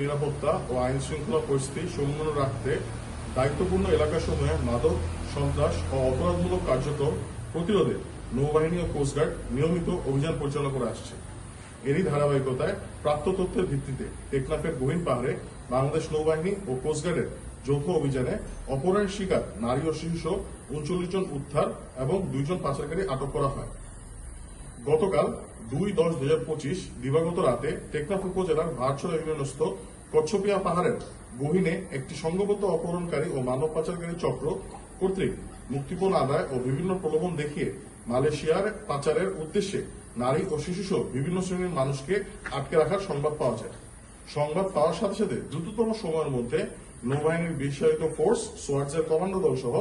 নিরাপত্তা ও আইন শৃঙ্খলা পরিস্থিতি সমুন্নয় রাখতে দায়িত্বপূর্ণ এলাকাসমূহে মাদক, সন্ত্রাস ও অপরাধমূলক কার্যক্রম প্রতিরোধে নৌবাহিনী ও কোস্টগার্ড নিয়মিত অভিযান পরিচালনা করে আসছে। এরই ধারাবাহিকতায় প্রাপ্ত তথ্যের ভিত্তিতে টেকনাফের গহীন পাহাড়ে বাংলাদেশ নৌবাহিনী ও কোস্টগার্ডের যৌথ অভিযানে অপহরণের শিকার নারী ও শিশু উনচল্লিশ জন উদ্ধার এবং দুইজন পাচারকারী আটক করা হয়। গতকাল দুই দশ দুই হাজার পঁচিশ দিবাগত রাতে টেকনাফ উপজেলার ভারছড়া ইউনিয়নস্থ কচ্ছপিয়া পাহাড়ের গহিনে একটি সংঘবদ্ধ অপহরণকারী ও মানব পাচারকারী চক্র কর্তৃক মুক্তিপণ আদায় ও বিভিন্ন প্রলোভন দেখিয়ে মালয়েশিয়ার পাচারের উদ্দেশ্যে নারী ও শিশুসহ বিভিন্ন শ্রেণির মানুষকে আটকে রাখার সংবাদ পাওয়া যায়। সংবাদ পাওয়ার সাথে সাথে দ্রুততম সময়ের মধ্যে নৌবাহিনীর বিশেষায়িত ফোর্স সোয়ার্টসের কমান্ডো দল সহ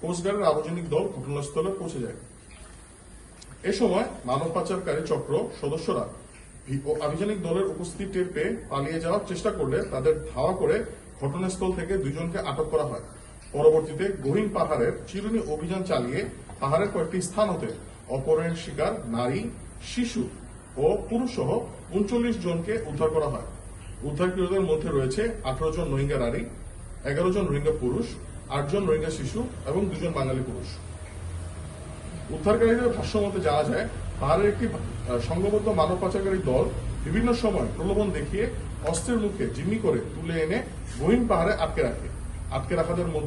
কোস্টগার্ডের আবজনিক দল ঘটনাস্থলে পৌঁছে যায়। এ সময় মানব পাচারকারী চক্র সদস্যরা আভিযানিক দলের উপস্থিতি টের পেয়ে পালিয়ে যাওয়ার চেষ্টা করলে তাদের ধাওয়া করে ঘটনাস্থল থেকে দুজনকে আটক করা হয়। পরবর্তীতে গহীন পাহাড়ের চিরুনি অভিযান চালিয়ে পাহাড়ের কয়েকটি স্থান হতে অপহরণের শিকার নারী, শিশু ও পুরুষ সহ উনচল্লিশ জনকে উদ্ধার করা হয়। উদ্ধারকৃতদের মধ্যে রয়েছে আঠারো জন রোহিঙ্গা নারী, এগারো জন রোহিঙ্গা পুরুষ আটজন রোহিঙ্গা শিশু এবং দুজন বাঙালি পুরুষ। উদ্ধারকারীদের ভাষ্য মতে যাওয়া যায় পাহাড়ের একটি সংঘবদ্ধ মানব পাচারকারী দল বিভিন্ন সময় প্রলোভন দেখিয়ে অস্ত্রের মুখে জিম্মি করে তুলে এনে গহীন পাহাড়ে আটকে রাখে। আটকে রাখাদের মধ্যে